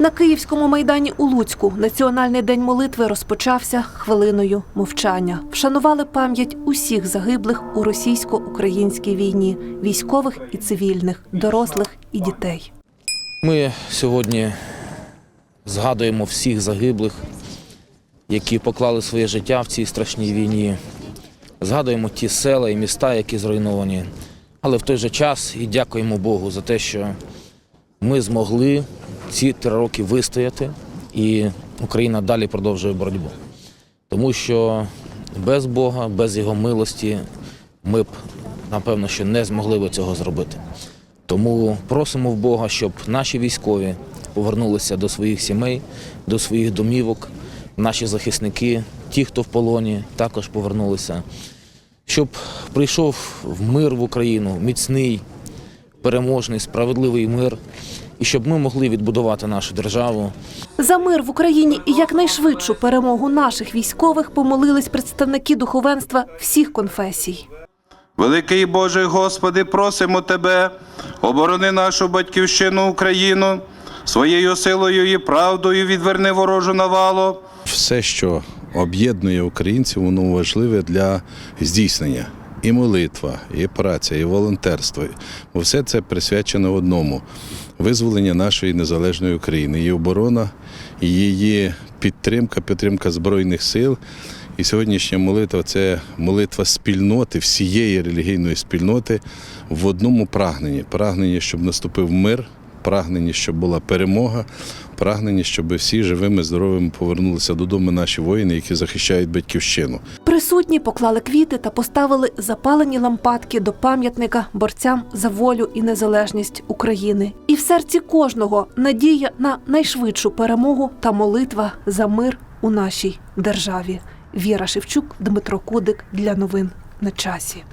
На Київському майдані у Луцьку Національний день молитви розпочався хвилиною мовчання. Вшанували пам'ять усіх загиблих у російсько-українській війні, військових і цивільних, дорослих і дітей. Ми сьогодні згадуємо всіх загиблих, які поклали своє життя в цій страшній війні. Згадуємо ті села і міста, які зруйновані. Але в той же час і дякуємо Богу за те, що ми змогли ці три роки вистояти, і Україна далі продовжує боротьбу. Тому що без Бога, без Його милості ми б, напевно, що не змогли б цього зробити. Тому просимо в Бога, щоб наші військові повернулися до своїх сімей, до своїх домівок, наші захисники, ті, хто в полоні, також повернулися, щоб прийшов в мир в Україну, міцний, переможний, справедливий мир, і щоб ми могли відбудувати нашу державу, За мир в Україні і якнайшвидшу перемогу наших військових помолились представники духовенства всіх конфесій. Великий Божий Господи, просимо Тебе, оборони нашу батьківщину Україну, своєю силою і правдою відверни ворожу навалу. все, що об'єднує українців, воно важливе для здійснення. І молитва, і праця, і волонтерство. Бо все це присвячено одному визволення нашої незалежної України, її оборона, її підтримка, підтримка Збройних сил. І сьогоднішня молитва це молитва спільноти, всієї релігійної спільноти в одному прагненні. Прагненні, щоб наступив мир, прагненні, щоб була перемога, прагненні, щоб всі живими, здоровими повернулися додому наші воїни, які захищають батьківщину. Присутні поклали квіти та поставили запалені лампадки до пам'ятника борцям за волю і незалежність України. І в серці кожного надія на найшвидшу перемогу та молитва за мир у нашій державі. Віра Шевчук, Дмитро Кудик для новин на часі.